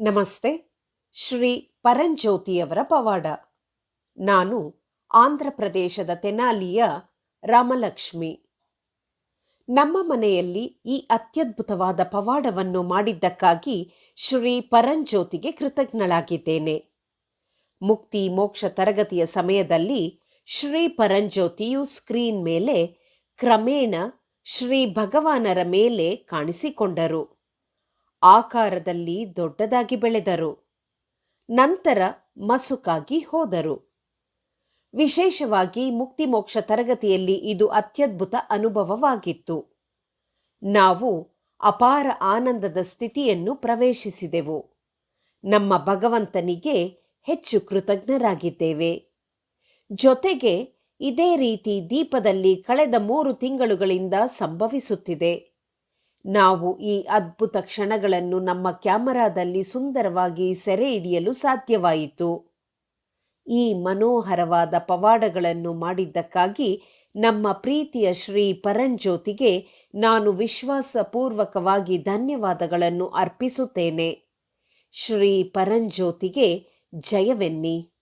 ನಮಸ್ತೆ, ಶ್ರೀ ಪರಂಜ್ಯೋತಿಯವರ ಪವಾಡ. ನಾನು ಆಂಧ್ರ ಪ್ರದೇಶದ ತೆನಾಲಿಯ ರಾಮಲಕ್ಷ್ಮಿ. ನಮ್ಮ ಮನೆಯಲ್ಲಿ ಈ ಅತ್ಯದ್ಭುತವಾದ ಪವಾಡವನ್ನು ಮಾಡಿದ್ದಕ್ಕಾಗಿ ಶ್ರೀ ಪರಂಜ್ಯೋತಿಗೆ ಕೃತಜ್ಞಳಾಗಿದ್ದೇನೆ. ಮುಕ್ತಿ ಮೋಕ್ಷ ತರಗತಿಯ ಸಮಯದಲ್ಲಿ ಶ್ರೀ ಪರಂಜ್ಯೋತಿಯು ಸ್ಕ್ರೀನ್ ಮೇಲೆ ಕ್ರಮೇಣ ಶ್ರೀ ಭಗವಾನರ ಮೇಲೆ ಕಾಣಿಸಿಕೊಂಡರು. ಆಕಾರದಲ್ಲಿ ದೊಡ್ಡದಾಗಿ ಬೆಳೆದರು. ನಂತರ ಮಸುಕಾಗಿ ಹೋದರು. ವಿಶೇಷವಾಗಿ ಮುಕ್ತಿ ಮೋಕ್ಷ ತರಗತಿಯಲ್ಲಿ ಇದು ಅತ್ಯದ್ಭುತ ಅನುಭವವಾಗಿತ್ತು. ನಾವು ಅಪಾರ ಆನಂದದ ಸ್ಥಿತಿಯನ್ನು ಪ್ರವೇಶಿಸಿದೆವು. ನಮ್ಮ ಭಗವಂತನಿಗೆ ಹೆಚ್ಚು ಕೃತಜ್ಞರಾಗಿದ್ದೇವೆ. ಜೊತೆಗೆ ಇದೇ ರೀತಿ ದೀಪದಲ್ಲಿ ಕಳೆದ ಮೂರು ತಿಂಗಳುಗಳಿಂದ ಸಂಭವಿಸುತ್ತಿದೆ. ನಾವು ಈ ಅದ್ಭುತ ಕ್ಷಣಗಳನ್ನು ನಮ್ಮ ಕ್ಯಾಮರಾದಲ್ಲಿ ಸುಂದರವಾಗಿ ಸೆರೆ ಹಿಡಿಯಲು ಸಾಧ್ಯವಾಯಿತು. ಈ ಮನೋಹರವಾದ ಪವಾಡಗಳನ್ನು ಮಾಡಿದ್ದಕ್ಕಾಗಿ ನಮ್ಮ ಪ್ರೀತಿಯ ಶ್ರೀ ಪರಂಜ್ಯೋತಿಗೆ ನಾನು ವಿಶ್ವಾಸಪೂರ್ವಕವಾಗಿ ಧನ್ಯವಾದಗಳನ್ನು ಅರ್ಪಿಸುತ್ತೇನೆ. ಶ್ರೀ ಪರಂಜ್ಯೋತಿಗೆ ಜಯವೆನ್ನಿ.